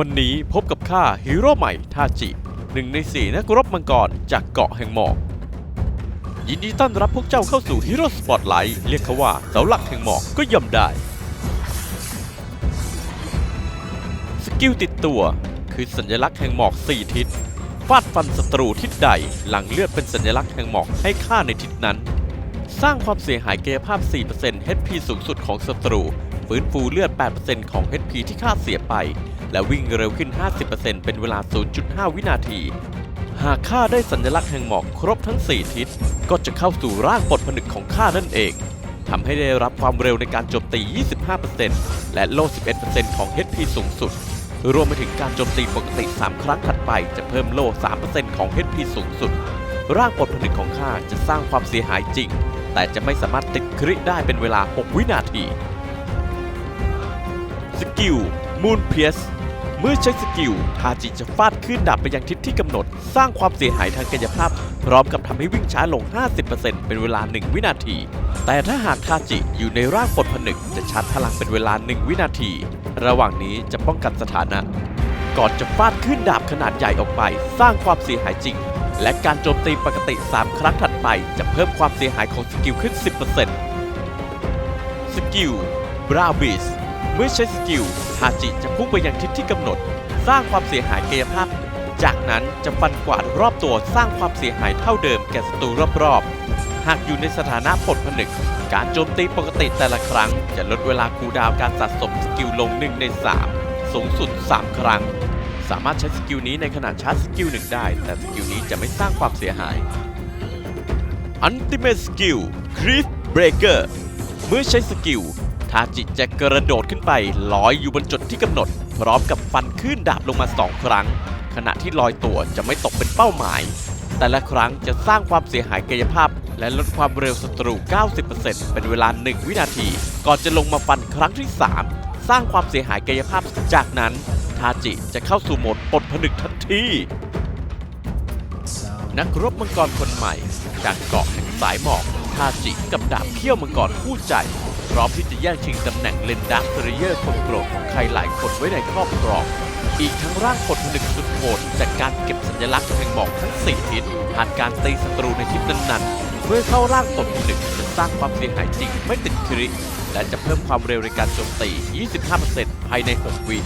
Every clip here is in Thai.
วันนี้พบกับข้าฮีโร่ใหม่ทาจิหนึ่งในสี่นักรบมังกรจากเกาะแห่งหมอก ยินดีต้อนรับพวกเจ้าเข้าสู่ฮีโร่สปอตไลท์เรียกเขาว่าเสาหลักแห่งหมอกก็ย่อมได้ สกิลติดตัวคือสัญลักษณ์แห่งหมอก4ทิศฟาดฟันศัตรูทิศใดหลังเลือดเป็นสัญลักษณ์แห่งหมอกให้ค่าในทิศนั้น สร้างความเสียหายกายภาพ 4% HP สูงสุดของศัตรู ฟื้นฟูเลือด 8%ของ HP ที่ค่าเสียไป และวิ่งเร็วขึ้น 50%เป็นเวลา 0.5 วินาที หากข้าได้สัญลักษณ์แห่งหมอกครบทั้ง 4 ทิศ ก็จะเข้าสู่ร่างปลดผนึกของข้านั่นเองทำให้ได้รับความเร็วในการโจมตี 25%และโล่ 11%ของ HP สูงสุด รวมไปถึงการโจมตีปกติ 3 ครั้งถัดไปจะเพิ่มโล่ 3%ของ HP สูงสุด ร่างปลดผนึกของข้าจะสร้างความเสียหายจริง แต่จะไม่สามารถติดคริได้เป็นเวลา 6 วินาที สกิล มูนเพียสเมื่อใช้สกิลทาจิจะฟาดขึ้นดาบไปยังทิศที่กำหนด สร้างความเสียหายทางกายภาพ พร้อมกับทำให้วิ่งช้าลง 50%เป็นเวลา 1 วินาที แต่ถ้าหากทาจิอยู่ในร่างปดผนึกจะชาร์จพลังเป็นเวลา 1 วินาที ระหว่างนี้จะป้องกันสถานะ ก่อนจะฟาดขึ้นดาบขนาดใหญ่ออกไป สร้างความเสียหายจริง และการโจมตีปกติ 3 ครั้งถัดไป จะเพิ่มความเสียหายของสกิลขึ้น 10%สกิลบราบิสเมื่อใช้สกิล ทาจิจะพุ่งไปยังทิศที่กำหนด สร้างความเสียหายกายภาพ จากนั้นจะฟันกวาดรอบตัวสร้างความเสียหายเท่าเดิมแก่ศัตรูรอบๆ หากอยู่ในสถานะปลดผนึก การโจมตีปกติแต่ละครั้ง จะลดเวลาคูดาวการสะสมสกิลลง 1 ใน 3 สูงสุด 3 ครั้ง สามารถใช้สกิลนี้ในขณะชาร์จสกิลหนึ่งได้ แต่สกิลนี้จะไม่สร้างความเสียหาย Ultimate Skill Creep Breaker เมื่อใช้สกิลาจิจะกระโดดขึ้นไปลอยอยู่บนจุดที่กำหนด พร้อมกับฟันขึ้นดาบลงมา2ครั้ง ขณะที่ลอยตัวจะไม่ตกเป็นเป้าหมาย แต่ละครั้งจะสร้างความเสียหายกายภาพ และลดความเร็วศัตรู 90%เป็นเวลา 1 วินาที ก่อนจะลงมาฟันครั้งที่ 3 สร้างความเสียหายกายภาพ จากนั้นทาจิจะเข้าสู่โหมดปลดผนึกทันทีนักรบมังกรคนใหม่ จากเกาะแห่งสายหมอกทาจิกับดาบเขี้ยวมังกรคู่ใจ พร้อมที่จะแย่งชิงตำแหน่งเลนดาร์คเซเยอร์คนโปรดของใครหลายคนไว้ในครอบครอง อีกทั้งร่างผลผนึกสุดโหดจากการเก็บสัญลักษณ์แห่งหมอกทั้ง4ทิศผ่านการตีศัตรูในทิศนั้นๆ เมื่อเข้าร่างผลผนึกจะสร้างความเสียหายจริงไม่ติดคริและจะเพิ่มความเร็วในการโจมตี 25%ภายใน 6 วิ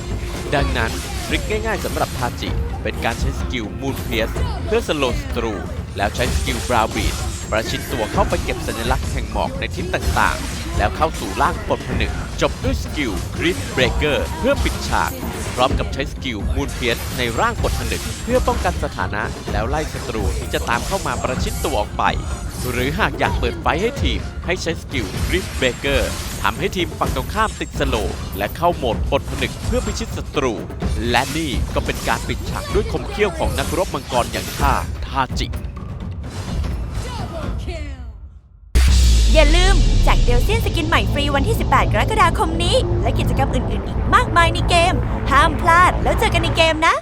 ดังนั้นทริคง่ายๆสำหรับทาจิ เป็นการใช้สกิลมูนเพียสเพื่อสโลว์ศัตรู แล้วใช้สกิลบราวบีดประชิดตัวเข้าไปเก็บสัญลักษณ์แห่งหมอกในทิศต่างๆ แล้วเข้าสู่ร่างปลดผนึก จบด้วยสกิลคริสเบรกเกอร์เพื่อปิดฉาก พร้อมกับใช้สกิลมูนเพียสในร่างปลดผนึก เพื่อป้องกันสถานะ แล้วไล่ศัตรูที่จะตามเข้ามาประชิดตัวออกไป หรือหากอยากเปิดไฟให้ทีม ให้ใช้สกิลคริสเบรกเกอร์ทำให้ทีมฝั่งตรงข้ามติดสโล และเข้าโหมดปลดผนึกเพื่อพิชิตศัตรู และนี่ก็เป็นการปิดฉากด้วยคมเขี้ยวของนักรบมังกรอย่างข้าทาจิ อย่าลืมแจกเดลเซียนสกินใหม่ฟรีวันที่ 18 กรกฎาคมนี้ และกิจกรรมอื่นๆ อีกมากมายในเกม ห้ามพลาดแล้วเจอกันในเกมนะ